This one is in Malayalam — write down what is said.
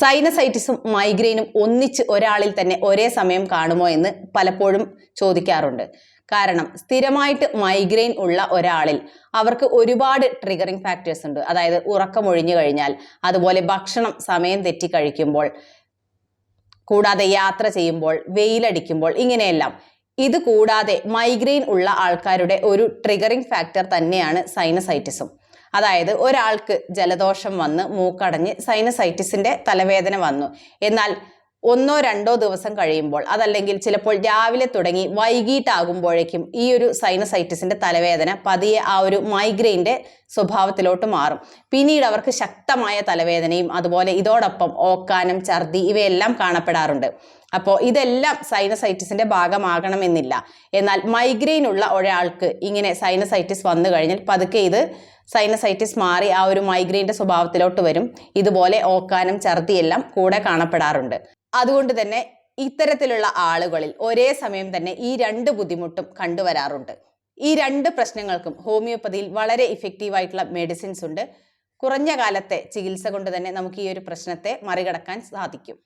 സൈനസൈറ്റിസും മൈഗ്രെയിനും ഒന്നിച്ച് ഒരാളിൽ തന്നെ ഒരേ സമയം കാണുമോ എന്ന് പലപ്പോഴും ചോദിക്കാറുണ്ട്. കാരണം സ്ഥിരമായിട്ട് മൈഗ്രെയിൻ ഉള്ള ഒരാളിൽ അവർക്ക് ഒരുപാട് ട്രിഗറിങ് ഫാക്ടേഴ്സ് ഉണ്ട്. അതായത് ഉറക്കമൊഴിഞ്ഞു കഴിഞ്ഞാൽ അതുപോലെ ഭക്ഷണം സമയം തെറ്റി കഴിക്കുമ്പോൾ കൂടാതെ യാത്ര ചെയ്യുമ്പോൾ വെയിലടിക്കുമ്പോൾ ഇങ്ങനെയെല്ലാം. ഇത് കൂടാതെ മൈഗ്രെയിൻ ഉള്ള ആൾക്കാരുടെ ഒരു ട്രിഗറിങ് ഫാക്ടർ തന്നെയാണ് സൈനസൈറ്റിസും അതായത് ഒരാൾക്ക് ജലദോഷം വന്ന് മൂക്കടഞ്ഞ് സൈനസൈറ്റിസിന്റെ തലവേദന വന്നു. എന്നാൽ ഒന്നോ രണ്ടോ ദിവസം കഴിയുമ്പോൾ അതല്ലെങ്കിൽ ചിലപ്പോൾ രാവിലെ തുടങ്ങി വൈകിട്ടാകുമ്പോഴേക്കും ഈ ഒരു സൈനസൈറ്റിസിന്റെ തലവേദന പതിയെ ആ ഒരു മൈഗ്രെയിന്റെ സ്വഭാവത്തിലോട്ട് മാറും. പിന്നീട് അവർക്ക് ശക്തമായ തലവേദനയും അതുപോലെ ഇതോടൊപ്പം ഓക്കാനം ഛർദി ഇവയെല്ലാം കാണപ്പെടാറുണ്ട്. അപ്പോൾ ഇതെല്ലാം സൈനസൈറ്റിസിന്റെ ഭാഗമാകണമെന്നില്ല. എന്നാൽ മൈഗ്രെയിൻ ഉള്ള ഒരാൾക്ക് ഇങ്ങനെ സൈനസൈറ്റിസ് വന്നു കഴിഞ്ഞാൽ പതുക്കെ ഇത് സൈനസൈറ്റിസ് മാറി ആ ഒരു മൈഗ്രെയിന്റെ സ്വഭാവത്തിലോട്ട് വരും. ഇതുപോലെ ഓക്കാനം ഛർദിയെല്ലാം കൂടെ കാണപ്പെടാറുണ്ട്. അതുകൊണ്ട് തന്നെ ഇത്തരത്തിലുള്ള ആളുകളിൽ ഒരേ സമയം തന്നെ ഈ രണ്ട് ബുദ്ധിമുട്ടും കണ്ടുവരാറുണ്ട്. ഈ രണ്ട് പ്രശ്നങ്ങൾക്കും ഹോമിയോപ്പതിയിൽ വളരെ ഇഫക്റ്റീവ് ആയിട്ടുള്ള മെഡിസിൻസ് ഉണ്ട്. കുറഞ്ഞ കാലത്തെ ചികിത്സ കൊണ്ട് തന്നെ നമുക്ക് ഈ ഒരു പ്രശ്നത്തെ മറികടക്കാൻ സാധിക്കും.